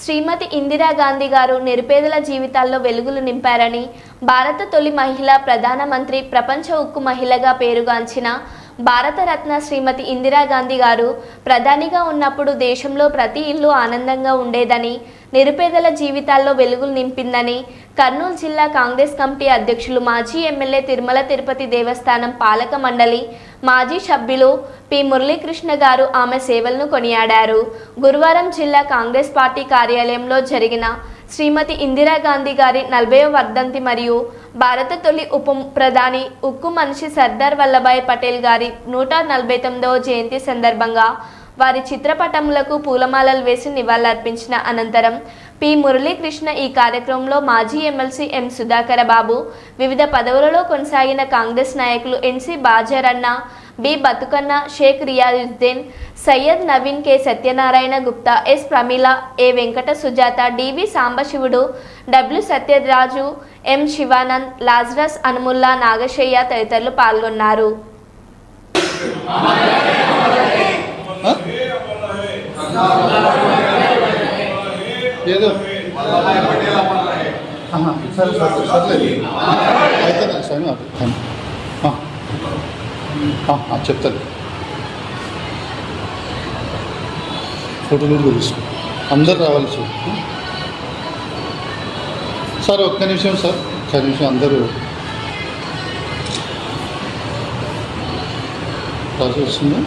శ్రీమతి ఇందిరాగాంధీ గారు నిరుపేదల జీవితాల్లో వెలుగులు నింపారని భారత తొలి మహిళా ప్రధానమంత్రి ప్రపంచ ఉక్కు మహిళగా పేరుగాంచిన భారతరత్న శ్రీమతి ఇందిరాగాంధీ గారు ప్రధానిగా ఉన్నప్పుడు దేశంలో ప్రతి ఇల్లు ఆనందంగా ఉండేదని నిరుపేదల జీవితాల్లో వెలుగులు నింపిందని కర్నూలు జిల్లా కాంగ్రెస్ కమిటీ అధ్యక్షులు మాజీ ఎమ్మెల్యే తిరుమల తిరుపతి దేవస్థానం పాలక మండలి మాజీ సభ్యులు పి. మురళీకృష్ణ గారు ఆమె సేవలను కొనియాడారు. గురువారం జిల్లా కాంగ్రెస్ పార్టీ కార్యాలయంలో జరిగిన శ్రీమతి ఇందిరాగాంధీ గారి నలభైవ వర్ధంతి మరియు భారత తొలి ఉప ప్రధాని ఉక్కు మనిషి సర్దార్ వల్లభాయ్ పటేల్ గారి నూట నలభై తొమ్మిదవ జయంతి సందర్భంగా వారి చిత్రపటములకు పూలమాలలు వేసి నివాళులర్పించిన అనంతరం పి. మురళీకృష్ణ ఈ కార్యక్రమంలో మాజీ ఎమ్మెల్సీ ఎం. సుధాకర బాబు వివిధ పదవులలో కొనసాగిన కాంగ్రెస్ నాయకులు NC Bajaranna B. Bathukanna Sheikh Riyazuddin Syed Naveen K. Satyanarayana Gupta S. Pramila A. Venkata Sujatha D V Sambasivudu W. Satyaraju M. Shivanand Lazarus Anumulla Nagashayya తదితరులు పాల్గొన్నారు. సరే సరే సర్లేదు అయితే స్వామి చెప్తాను. ఫోటోలు కూడా తీసుకో. అందరు రావాలి సార్ సార్ ఒక్క నిమిషం సార్. ఒక్క నిమిషం అందరూ ప్రాసెస్ వస్తుందా.